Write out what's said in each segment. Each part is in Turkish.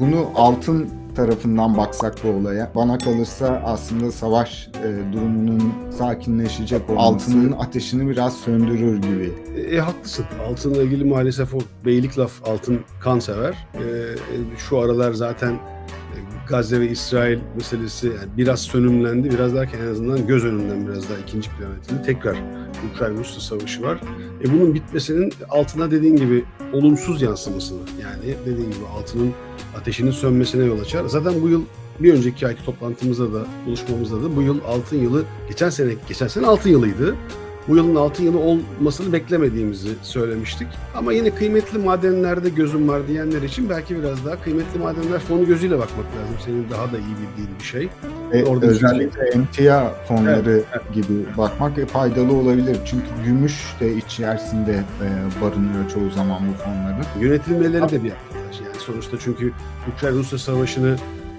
bunu altın tarafından baksak bu olaya bana kalırsa aslında savaş e, durumunun sakinleşecek olması altının ateşini biraz söndürür gibi. E, haklısın. Altınla ilgili maalesef o beylik laf altın kan sever. E, e, şu aralar zaten e, Gazze ve İsrail meselesi yani biraz sönümlendi. Biraz derken en azından göz önünden biraz daha ikinci plana itildi. Tekrar Ukrayna-Rusya savaşı var. E, bunun bitmesinin altına dediğin gibi olumsuz yansımasını yani dediğin gibi altının ateşinin sönmesine yol açar. Zaten bu yıl bir önceki ayki toplantımızda da buluşmamızda da bu yıl altın yılı geçen sene geçen sene altın yılıydı. Bu yılın altın yılı olmasını beklemediğimizi söylemiştik. Ama yine kıymetli madenlerde gözüm var diyenler için belki biraz daha kıymetli madenler fonu gözüyle bakmak lazım. Senin daha da iyi bildiğin bir şey. E, Orada özellikle emtia fonları gibi bakmak e, faydalı olabilir. Çünkü gümüş de içerisinde e, barınıyor çoğu zaman bu fonların. Yönetilmeleri de bir avantaj. Yani sonuçta çünkü Ukrayna-Rusya savaşını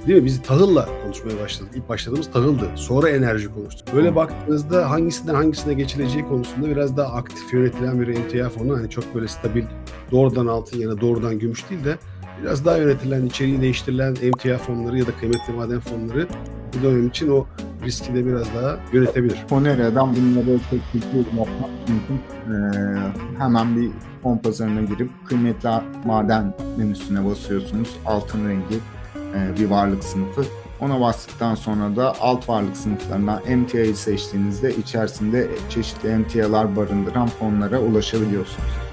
değil mi? Biz tahılla konuşmaya başladık. İlk başladığımız tahıldı. Sonra enerji konuştuk. Böyle baktığınızda hangisinden hangisine geçileceği konusunda biraz daha aktif yönetilen bir emtia fonu. Hani çok böyle stabil doğrudan altın ya da doğrudan gümüş değil de biraz daha yönetilen, içeriği değiştirilen emtia fonları ya da kıymetli maden fonları bu dönem için o riski de biraz daha yönetebilir. Fonera'dan bunları teknik yorum yapmak mümkün. E, hemen bir fon pazarına girip kıymetli maden menüsüne basıyorsunuz. Altın rengi e, bir varlık sınıfı. Ona bastıktan sonra da alt varlık sınıflarına MTA'yı seçtiğinizde içerisinde çeşitli MTA'lar barındıran fonlara ulaşabiliyorsunuz.